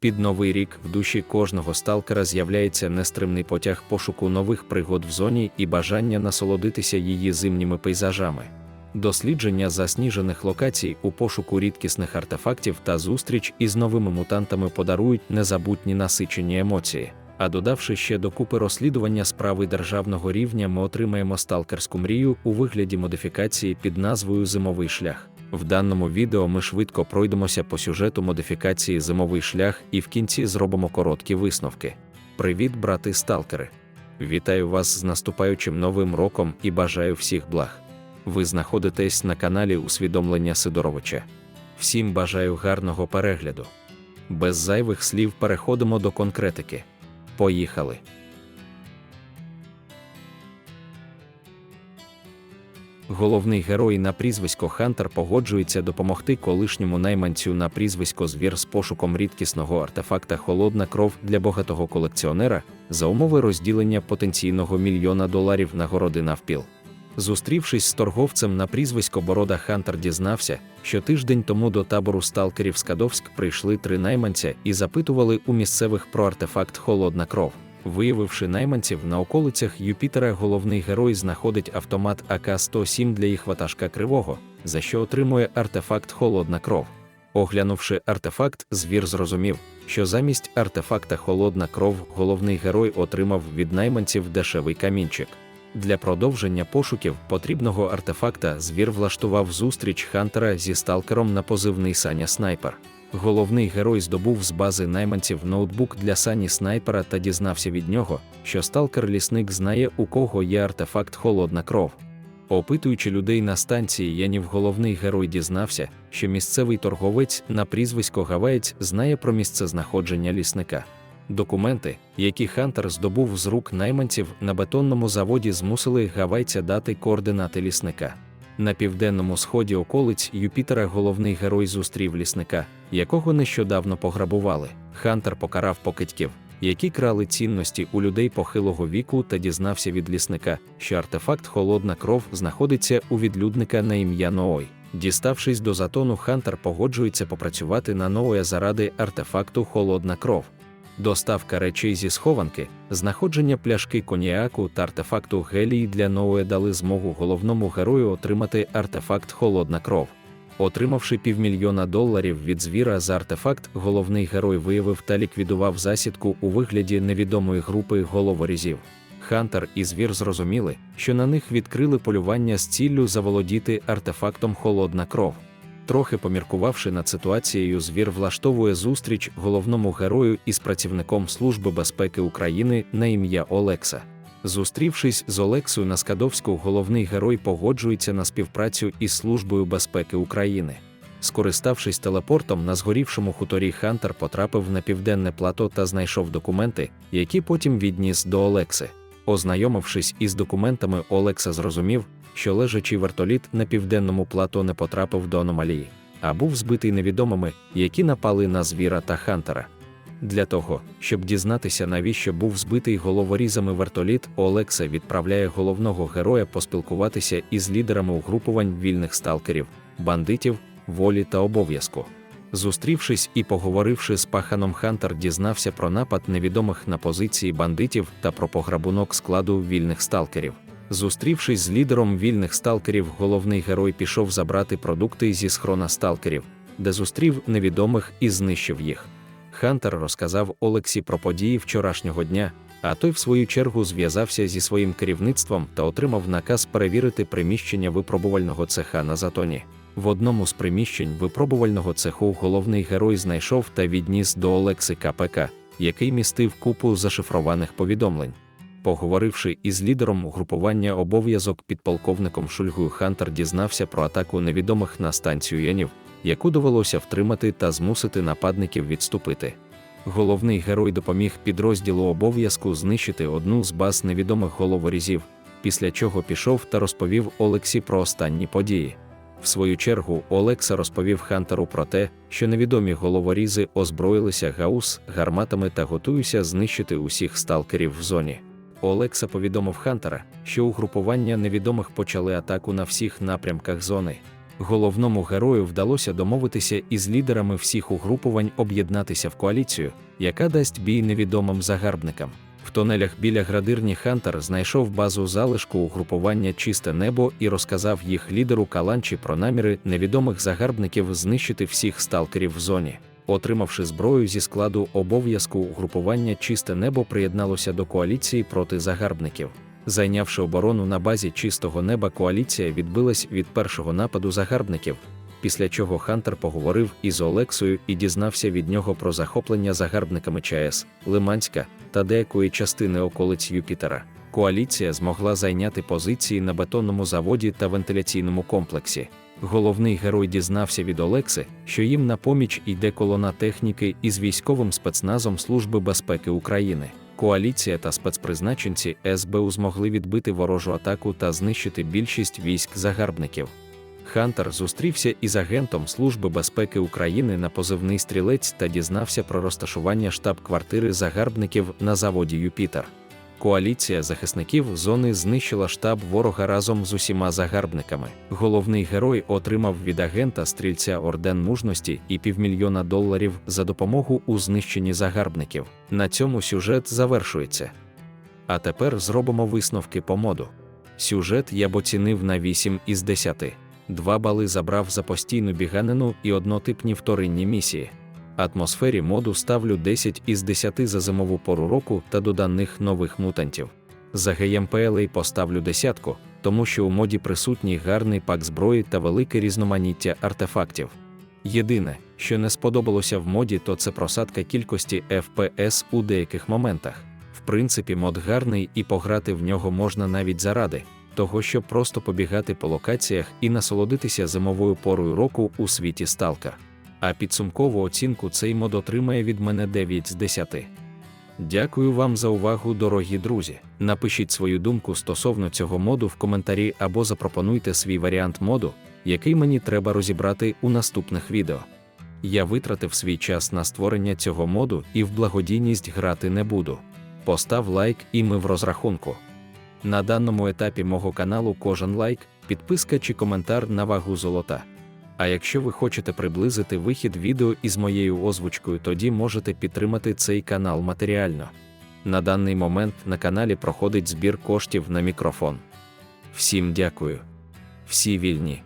Під новий рік в душі кожного сталкера з'являється нестримний потяг пошуку нових пригод в зоні і бажання насолодитися її зимніми пейзажами. Дослідження засніжених локацій у пошуку рідкісних артефактів та зустріч із новими мутантами подарують незабутні насичені емоції. А додавши ще до купи розслідування справи державного рівня, ми отримаємо сталкерську мрію у вигляді модифікації під назвою Зимовий шлях. В даному відео ми швидко пройдемося по сюжету модифікації Зимовий шлях і в кінці зробимо короткі висновки. Привіт, брати сталкери! Вітаю вас з наступаючим новим роком і бажаю всіх благ. Ви знаходитесь на каналі Усвідомлення Сидоровича. Всім бажаю гарного перегляду. Без зайвих слів переходимо до конкретики. Поїхали! Головний герой на прізвисько Хантер погоджується допомогти колишньому найманцю на прізвисько Звір з пошуком рідкісного артефакта Холодна кров для багатого колекціонера за умови розділення потенційного мільйона доларів нагороди навпіл. Зустрівшись з торговцем на прізвисько Борода Хантер дізнався, що тиждень тому до табору сталкерів Скадовськ прийшли три найманця і запитували у місцевих про артефакт Холодна кров. Виявивши найманців на околицях Юпітера, головний герой знаходить автомат АК-107 для їх ватажка кривого, за що отримує артефакт Холодна кров. Оглянувши артефакт, звір зрозумів, що замість артефакта Холодна кров головний герой отримав від найманців дешевий камінчик. Для продовження пошуків потрібного артефакта звір влаштував зустріч Хантера зі сталкером на позивний Саня Снайпер. Головний герой здобув з бази найманців ноутбук для сані снайпера та дізнався від нього, що сталкер-лісник знає, у кого є артефакт Холодна кров. Опитуючи людей на станції, Янів головний герой дізнався, що місцевий торговець на прізвисько Гаваєць знає про місце знаходження лісника. Документи, які Хантер здобув з рук найманців на бетонному заводі, змусили гавайця дати координати лісника. На південному сході околиць Юпітера головний герой зустрів лісника, якого нещодавно пограбували. Хантер покарав покидьків, які крали цінності у людей похилого віку та дізнався від лісника, що артефакт Холодна кров знаходиться у відлюдника на ім'я Ноой. Діставшись до затону, Хантер погоджується попрацювати на Ноя заради артефакту Холодна кров. Доставка речей зі схованки, знаходження пляшки коніаку та артефакту гелії для Ноуе дали змогу головному герою отримати артефакт Холодна кров. Отримавши півмільйона доларів від звіра за артефакт, головний герой виявив та ліквідував засідку у вигляді невідомої групи головорізів. Хантер і звір зрозуміли, що на них відкрили полювання з ціллю заволодіти артефактом Холодна кров. Трохи поміркувавши над ситуацією, звір влаштовує зустріч головному герою із працівником Служби безпеки України на ім'я Олекса. Зустрівшись з Олексою на Скадовську, головний герой погоджується на співпрацю із Службою безпеки України. Скориставшись телепортом на згорівшому хуторі Хантер потрапив на південне плато та знайшов документи, які потім відніс до Олекси. Ознайомившись із документами, Олекса зрозумів, що лежачий вертоліт на південному плато не потрапив до аномалії, а був збитий невідомими, які напали на звіра та Хантера. Для того, щоб дізнатися, навіщо був збитий головорізами вертоліт, Олекса відправляє головного героя поспілкуватися із лідерами угрупувань вільних сталкерів, бандитів, волі та обов'язку. Зустрівшись і поговоривши з паханом Хантер, дізнався про напад невідомих на позиції бандитів та про пограбунок складу вільних сталкерів. Зустрівшись з лідером вільних сталкерів, головний герой пішов забрати продукти зі схрона сталкерів, де зустрів невідомих і знищив їх. Хантер розказав Олексі про події вчорашнього дня, а той, в свою чергу, зв'язався зі своїм керівництвом та отримав наказ перевірити приміщення випробувального цеха на затоні. В одному з приміщень випробувального цеху головний герой знайшов та відніс до Олекси КПК, який містив купу зашифрованих повідомлень. Поговоривши із лідером угрупування обов'язок підполковником Шульгою Хантер дізнався про атаку невідомих на станцію Янів, яку довелося втримати та змусити нападників відступити. Головний герой допоміг підрозділу обов'язку знищити одну з баз невідомих головорізів, після чого пішов та розповів Олексі про останні події. В свою чергу Олекса розповів Хантеру про те, що невідомі головорізи озброїлися гаус, гарматами та готуються знищити усіх сталкерів в зоні. Олекса повідомив Хантера, що угрупування невідомих почали атаку на всіх напрямках зони. Головному герою вдалося домовитися із лідерами всіх угрупувань об'єднатися в коаліцію, яка дасть бій невідомим загарбникам. В тонелях біля градирні Хантер знайшов базу залишку угрупування Чисте небо і розказав їх лідеру Каланчі про наміри невідомих загарбників знищити всіх сталкерів в зоні. Отримавши зброю зі складу обов'язку угрупування Чисте небо приєдналося до коаліції проти загарбників. Зайнявши оборону на базі чистого неба, коаліція відбилась від першого нападу загарбників, після чого Хантер поговорив із Олексою і дізнався від нього про захоплення загарбниками ЧАЕС, Лиманська та деякої частини околиць Юпітера. Коаліція змогла зайняти позиції на бетонному заводі та вентиляційному комплексі. Головний герой дізнався від Олекси, що їм на поміч йде колона техніки із військовим спецназом Служби безпеки України. Коаліція та спецпризначенці СБУ змогли відбити ворожу атаку та знищити більшість військ загарбників. Хантер зустрівся із агентом Служби безпеки України на позивний стрілець та дізнався про розташування штаб-квартири загарбників на заводі Юпітер. Коаліція захисників зони знищила штаб ворога разом з усіма загарбниками. Головний герой отримав від агента стрільця орден мужності і півмільйона доларів за допомогу у знищенні загарбників. На цьому сюжет завершується. А тепер зробимо висновки по моду. Сюжет я б оцінив на 8 із 10. Два бали забрав за постійну біганину і однотипні вторинні місії. Атмосфері моду ставлю 10 із 10 за зимову пору року та до даних нових мутантів. За геймплей поставлю десятку, тому що у моді присутній гарний пак зброї та велике різноманіття артефактів. Єдине, що не сподобалося в моді, то це просадка кількості FPS у деяких моментах. В принципі, мод гарний і пограти в нього можна навіть заради того, щоб просто побігати по локаціях і насолодитися зимовою порою року у світі Сталкер. А підсумкову оцінку цей мод отримає від мене 9 з 10. Дякую вам за увагу, дорогі друзі. Напишіть свою думку стосовно цього моду в коментарі або запропонуйте свій варіант моду, який мені треба розібрати у наступних відео. Я витратив свій час на створення цього моду і в благодійність грати не буду. Постав лайк, і ми в розрахунку. На даному етапі мого каналу кожен лайк, підписка чи коментар на вагу золота. А якщо ви хочете приблизити вихід відео із моєю озвучкою, тоді можете підтримати цей канал матеріально. На даний момент на каналі проходить збір коштів на мікрофон. Всім дякую. Всі вільні.